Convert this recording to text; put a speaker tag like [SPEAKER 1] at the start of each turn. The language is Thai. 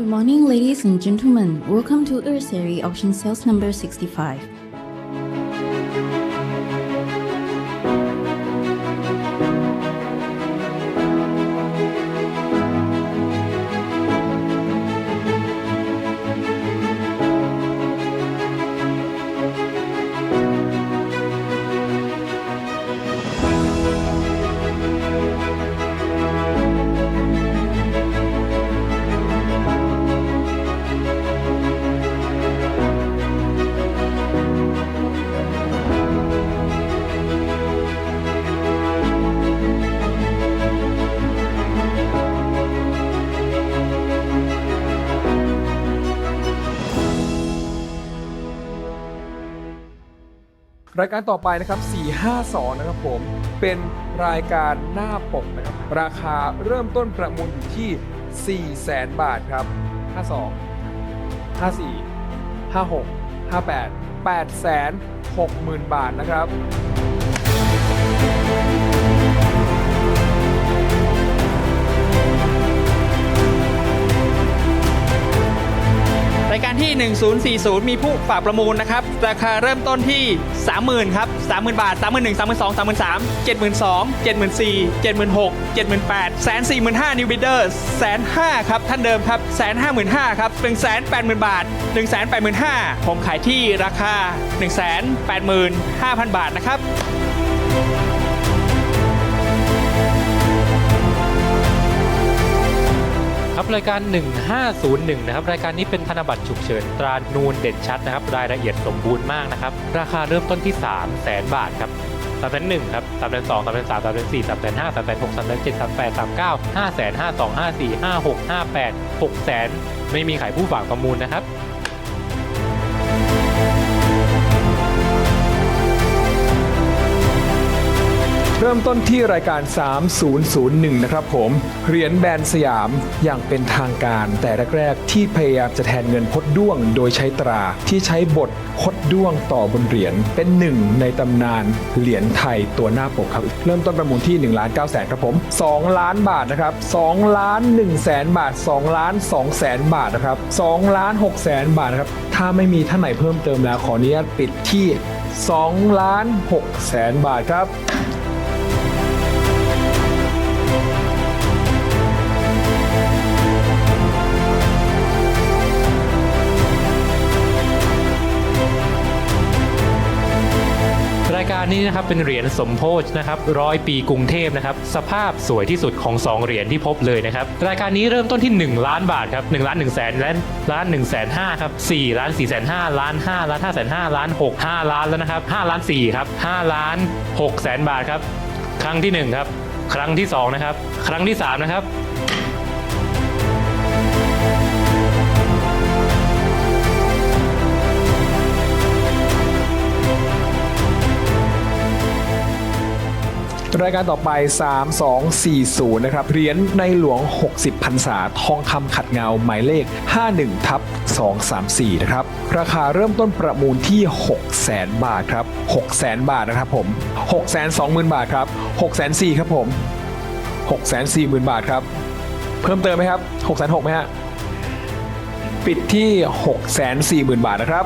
[SPEAKER 1] Good morning, ladies and gentlemen. Welcome to Ursary Auction Sales number 65.
[SPEAKER 2] รายการต่อไปนะครับ 452 นะครับผม เป็นรายการหน้าปกนะครับ ราคาเริ่มต้นประมูลอยู่ที่ 4 0 0แสนบาทครับ 52 54 56 58 8 6 0 0 0 0 บาทนะครับ
[SPEAKER 3] 1040 มีผู้ฝากประมูลนะครับ ราคาเริ่มต้นที่ 30,000ครับ30,000 บาท 31,000 32,000 33,000 72,000 74,000 76,000 78,000แสน45,000 New Bidder แสน5ครับ ท่านเดิมครับแสน55,000 ครับ 180,000 บาท 185,000 ผมขายที่ราคา 185,000 บาทนะครับ
[SPEAKER 4] ครับรายการ 1501 นะครับรายการนี้เป็นธนบัตรฉุกเฉินตรานูนเด่นชัดนะครับรายละเอียดสมบูรณ์มากนะครับราคาเริ่มต้นที่ 3 0 0แสนบาทครับสามแสนหนึ่งครับสามแสนสองสามแสนสามสามแสนสี่สามแสนห้าสามแสนหกสามแสนเจ็ดสามแปดสามเก้าห้าแสนห้าสองห้าสี่ห้าหกห้าแปดหกแสนไม่มีขายผู้ฝากประมูลนะครับ
[SPEAKER 2] เริ่มต้นที่รายการ 3001 นะครับผมเหรียญแบรนด์สยามอย่างเป็นทางการ แต่แรกๆที่พยายามจะแทนเงินพดด้วง โดยใช้ตราที่ใช้บทคดด้วงต่อบนเหรียญเป็นหนึ่งในตำนานเหรียญไทยตัวหน้าปกครับ เริ่มต้นประมูลที่1ล้าน9แสนครับผม2 ล้านบาทนะครับ2ล้าน1แสนบาท 2 ล้าน2แสนบาทนะครับ2ล้าน6แสนบาทนะครับถ้าไม่มีท่านไหนเพิ่มเติมแล้วขออนุญาตปิดที่2ล้าน6แสนบาทครับ
[SPEAKER 4] นี้นะครับเป็นเหรียญสมโพธนะครับร้อยปีกรุงเทพนะครับสภาพสวยที่สุดของ 2 เหรียญที่พบเลยนะครับรายการนี้เริ่มต้นที่ 1 ล้านบาทครับ1ล้าน1แสนและล้าน1แสน5ครับ4ล้าน4แสน5ล้าน5ล้าน5แสน5ล้าน6 5 ล้านแล้วนะครับ5ล้าน4ครับ5ล้าน6แสนบาทครับครั้งที่ 1 ครับ ครั้งที่ 2 นะครับ ครั้งที่ 3 นะครับ
[SPEAKER 2] รายการต่อไป 3240 นะครับเหรียญในหลวง 60พรรษาทองคำขัดเงาหมายเลข 51ทับ234 นะครับ ราคาเริ่มต้นประมูลที่ 6 0 0 0 0บาทครับ6 0 0 0 0 บาทนะครับผม 6 2 0 0 0 0 บาทครับ6 4 0 0 0ครับผม 6 4 0 0 0 0 บาทครับ เพิ่มเติมไหมครับ6 6 0 0 0ไหมฮะ ปิดที่ 6 4 0 0 0 0 บาทนะครับ